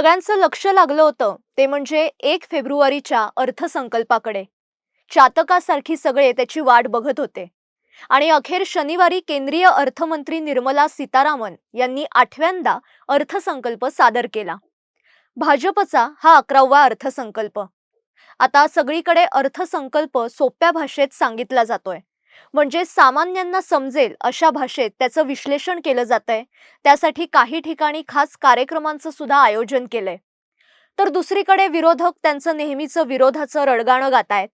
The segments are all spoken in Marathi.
सगळ्यांचं लक्ष लागलं होतं. ते म्हणजे एक फेब्रुवारीच्या अर्थसंकल्पाकडे. चातकासारखी सगळे त्याची वाट बघत होते. आणि अखेर शनिवारी केंद्रीय अर्थमंत्री निर्मला सीतारामन यांनी आठव्यांदा अर्थसंकल्प सादर केला. भाजपचा हा अकरावा अर्थसंकल्प. आता सगळीकडे अर्थसंकल्प सोप्या भाषेत सांगितला जातोय. म्हणजे सामान्यांना समजेल अशा भाषेत त्याचं विश्लेषण केलं जातंय. त्यासाठी काही ठिकाणी खास कार्यक्रमांचं सुद्धा आयोजन केलंय. तर दुसरीकडे विरोधक त्यांचं नेहमीचं विरोधाचं रडगाणं गातायत.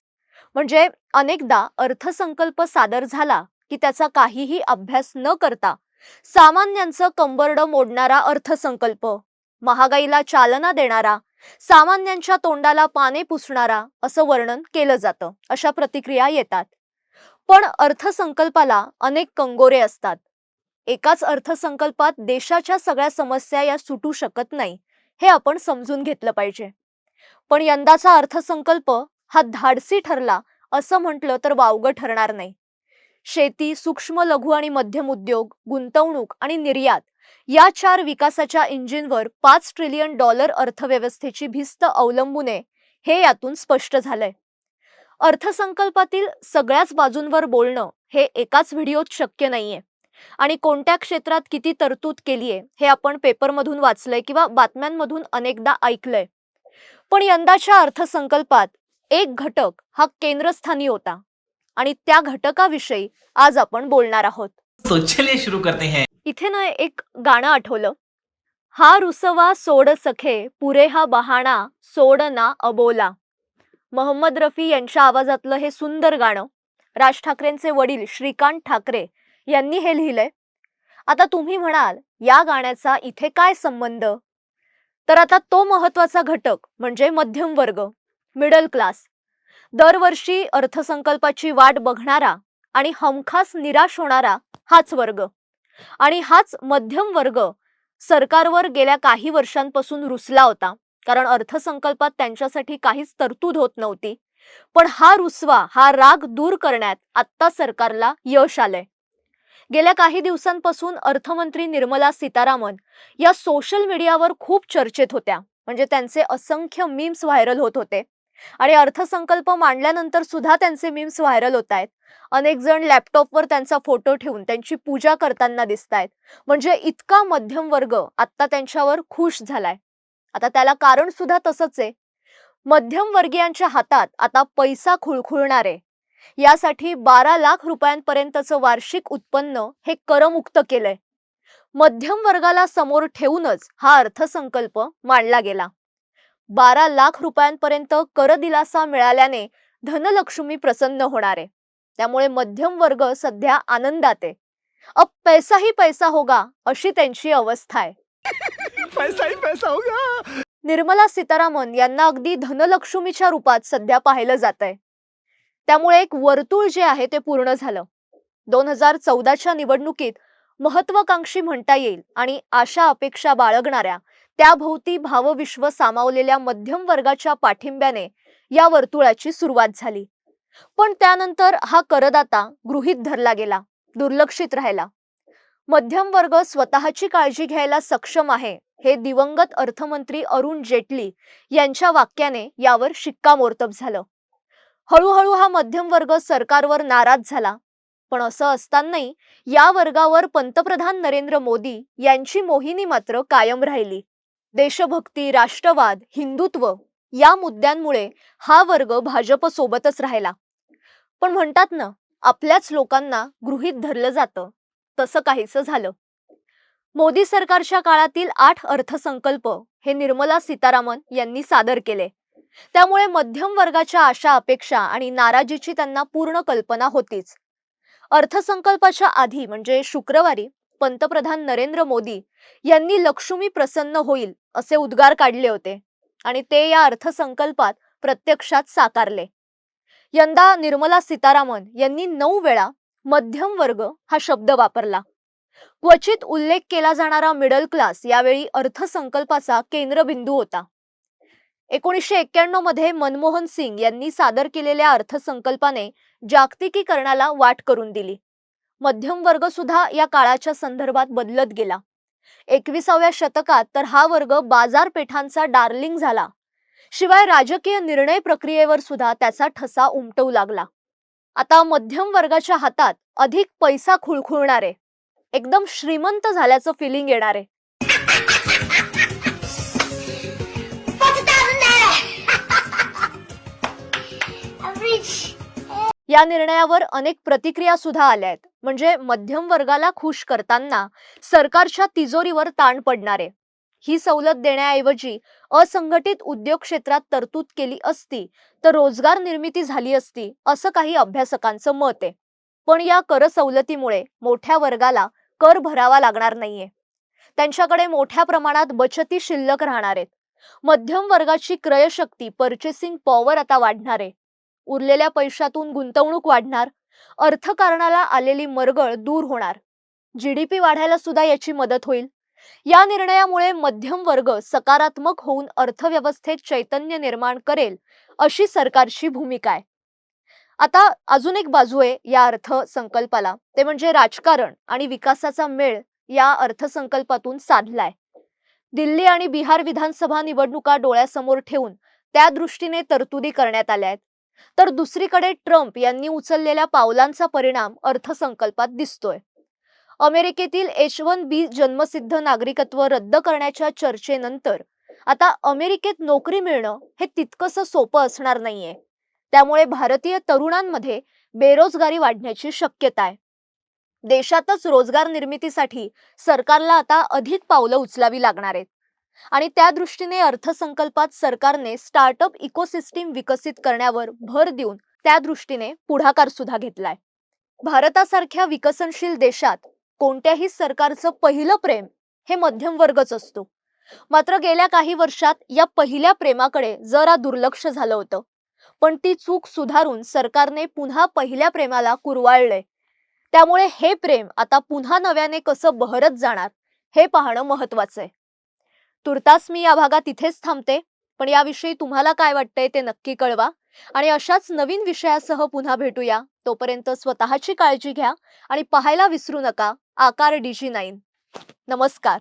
म्हणजे अनेकदा अर्थसंकल्प सादर झाला की त्याचा काहीही अभ्यास न करता सामान्यांचं कंबरडं मोडणारा अर्थसंकल्प महागाईला चालना देणारा सामान्यांच्या तोंडाला पाने पुसणारा असं वर्णन केलं जातं. अशा प्रतिक्रिया येतात. पण अर्थसंकल्पाला अनेक कंगोरे असतात. एकाच अर्थसंकल्पात देशाच्या सगळ्या समस्या या सुटू शकत नाही हे आपण समजून घेतलं पाहिजे. पण यंदाचा अर्थसंकल्प हा धाडसी ठरला असं म्हटलं तर वावगं ठरणार नाही. शेती सूक्ष्म लघु आणि मध्यम उद्योग गुंतवणूक आणि निर्यात या चार विकासाच्या इंजिनवर पाच ट्रिलियन डॉलर अर्थव्यवस्थेची भिस्त अवलंबून आहे हे यातून स्पष्ट झालंय. अर्थसंकल्पातील सगळ्याच बाजूंवर बोलणं हे एकाच व्हिडिओत शक्य नाहीये. आणि कोणत्या क्षेत्रात किती तरतूद केलीये हे आपण पेपरमधून वाचलंय किंवा बातम्यांमधून अनेकदा ऐकलंय. पण यंदाच्या अर्थसंकल्पात एक घटक हा केंद्रस्थानी होता आणि त्या घटकाविषयी आज आपण बोलणार आहोत. तो चलिए शुरू करते हैं. इथे ना एक गाणं आठवलं. हा रुसवा सोड सखे पुरे हा बहाणा सोड ना अबोला. मोहम्मद रफी यांच्या आवाजातलं हे सुंदर गाणं. राज ठाकरेंचे वडील श्रीकांत ठाकरे यांनी हे लिहिलंय. आता तुम्ही म्हणाल या गाण्याचा इथे काय संबंध? तर आता तो महत्त्वाचा घटक म्हणजे मध्यम वर्ग मिडल क्लास दरवर्षी अर्थसंकल्पाची वाट बघणारा आणि हमखास निराश होणारा हाच वर्ग. आणि हाच मध्यम वर्ग सरकारवर गेल्या काही वर्षांपासून रुसला होता. कारण अर्थसंकल्पात त्यांच्यासाठी काहीच तरतूद होत नव्हती. पण हा रुसवा हा राग दूर करण्यात आत्ता सरकारला यश आलंय. गेल्या काही दिवसांपासून अर्थमंत्री निर्मला सीतारामन या सोशल मीडियावर खूप चर्चेत होत्या. म्हणजे त्यांचे असंख्य मीम्स व्हायरल होत होते. आणि अर्थसंकल्प मांडल्यानंतर सुद्धा त्यांचे मीम्स व्हायरल होत आहेत. अनेक जण लॅपटॉपवर त्यांचा फोटो ठेवून त्यांची पूजा करताना दिसत आहेत म्हणजे इतका मध्यम वर्ग आत्ता त्यांच्यावर खुश झालाय. आता त्याला कारण सुद्धा तसंच आहे. मध्यम वर्गीयांच्या हातात आता पैसा खुळखुळणार. आहे यासाठी बारा लाख रुपयांपर्यंतचं वार्षिक उत्पन्न हे करमुक्त केलंय. मध्यम वर्गाला समोर ठेवूनच हा अर्थसंकल्प मांडला गेला. बारा लाख रुपयांपर्यंत कर दिलासा मिळाल्याने धनलक्ष्मी प्रसन्न होणार. आहे त्यामुळे मध्यम वर्ग सध्या आनंदात आहे. अब पैसा ही पैसा होगा अशी त्यांची अवस्था आहे. पैसा हो गया. निर्मला सीतारामन यांना अगदी धनलक्ष्मीच्या रूपात सध्या पाहिलं जात आहे. त्यामुळे एक वर्तुळ जे आहे ते पूर्ण झालं. दोन हजार चौदाच्या निवडणुकीत महत्वाकांक्षी म्हणता येईल आणि आशा अपेक्षा बाळगणाऱ्या त्याभोवती भावविश्व सामावलेल्या मध्यम वर्गाच्या पाठिंब्याने या वर्तुळाची सुरुवात झाली. पण त्यानंतर हा करदाता गृहीत धरला गेला दुर्लक्षित राहिला. मध्यम वर्ग स्वतःची काळजी घ्यायला सक्षम आहे हे दिवंगत अर्थमंत्री अरुण जेटली यांच्या वाक्याने यावर शिक्कामोर्तब झालं. हळूहळू हा मध्यम वर्ग सरकारवर नाराज झाला. पण असं असतानाही या वर्गावर पंतप्रधान नरेंद्र मोदी यांची मोहिनी मात्र कायम राहिली. देशभक्ती राष्ट्रवाद हिंदुत्व या मुद्द्यांमुळे हा वर्ग भाजप सोबतच राहिला. पण म्हणतात ना आपल्याच लोकांना गृहीत धरलं जातं. तसं काहीसं झालं. मोदी सरकारच्या काळातील आठ अर्थसंकल्प हे निर्मला सीतारामन यांनी सादर केले. त्यामुळे मध्यम वर्गाच्या आशा अपेक्षा आणि नाराजीची त्यांना पूर्ण कल्पना होतीच. अर्थसंकल्पाच्या आधी म्हणजे शुक्रवारी पंतप्रधान नरेंद्र मोदी यांनी लक्ष्मी प्रसन्न होईल असे उद्गार काढले होते आणि ते या अर्थसंकल्पात प्रत्यक्षात साकारले. यंदा निर्मला सीतारामन यांनी नऊ वेळा मध्यम वर्ग हा शब्द वापरला. क्वचित उल्लेख केला जाणारा मिडल क्लास यावेळी अर्थसंकल्पाचा केंद्रबिंदू होता. एकोणीसशे एक्क्याण्णवमध्ये मनमोहन सिंग यांनी सादर केलेल्या अर्थसंकल्पाने जागतिकीकरणाला वाट करून दिली. मध्यम वर्ग सुद्धा या काळाच्या संदर्भात बदलत गेला. एकविसाव्या शतकात तर हा वर्ग बाजारपेठांचा डार्लिंग झाला. शिवाय राजकीय निर्णय प्रक्रियेवर सुद्धा त्याचा ठसा उमटवू लागला. आता मध्यम वर्गाच्या हातात अधिक पैसा खुळखुळणारे एकदम श्रीमंत झाल्याचं फिलिंग येणारे या निर्णयावर अनेक प्रतिक्रिया सुद्धा आल्या आहेत. म्हणजे मध्यम वर्गाला खुश करताना सरकारच्या तिजोरीवर ताण पडणारे ही सवलत देण्याऐवजी असंघटित उद्योग क्षेत्रात तरतूद केली असती तर रोजगार निर्मिती झाली असती असं काही अभ्यासकांचं मत आहे. पण या कर सवलतीमुळे मोठ्या वर्गाला कर भरावा लागणार नाहीये. त्यांच्याकडे मोठ्या प्रमाणात बचती शिल्लक राहणार आहेत. मध्यम वर्गाची क्रयशक्ती पर्चेसिंग पॉवर आता वाढणार आहे. उरलेल्या पैशातून गुंतवणूक वाढणार. अर्थकारणाला आलेली मरगळ दूर होणार. जीडीपी वाढायला सुद्धा याची मदत होईल. या निर्णयामुळे मध्यम वर्ग सकारात्मक होऊन अर्थव्यवस्थेत चैतन्य निर्माण करेल अशी सरकारची भूमिका आहे. आता अजून एक बाजू आहे या अर्थसंकल्पाला. ते म्हणजे राजकारण आणि विकासाचा मेळ या अर्थसंकल्पातून साधलाय. दिल्ली आणि बिहार विधानसभा निवडणुका डोळ्यासमोर ठेवून त्या दृष्टीने तरतुदी करण्यात आल्या आहेत. तर दुसरीकडे ट्रम्प यांनी उचललेल्या पावलांचा परिणाम अर्थसंकल्पात दिसतोय. अमेरिकेतील एच वन बी जन्मसिद्ध नागरिकत्व रद्द करण्याच्या चर्चेनंतर आता अमेरिकेत नोकरी मिळणं हे तितकंसं सोपं असणार नाहीये. त्यामुळे भारतीय तरुणांमध्ये बेरोजगारी वाढण्याची शक्यता आहे. देशातच रोजगार निर्मितीसाठी सरकारला आता अधिक पावलं उचलावी लागणार आहेत. आणि त्या दृष्टीने अर्थसंकल्पात सरकारने स्टार्टअप इकोसिस्टीम विकसित करण्यावर भर देऊन त्या दृष्टीने पुढाकार सुद्धा घेतलाय. भारतासारख्या विकसनशील देशात कोणत्याही सरकारचं पहिलं प्रेम हे मध्यम वर्गच असतो. मात्र गेल्या काही वर्षात या पहिल्या प्रेमाकडे जरा दुर्लक्ष झालं होतं. पण ती चूक सुधारून सरकारने पुन्हा पहिल्या प्रेमाला कुरवाळलंय. त्यामुळे हे प्रेम आता पुन्हा नव्याने कसं बहरत जाणार हे पाहणं महत्वाचं आहे. तुर्तास मी या भागात इथेच थांबते पण याविषयी तुम्हाला काय वाटतंय ते नक्की कळवा. आणि अशाच नवीन विषयासह पुन्हा भेटूया. तोपर्यंत स्वतःची काळजी घ्या आणि पाहायला विसरू नका. आकार डीजी नाईन. नमस्कार.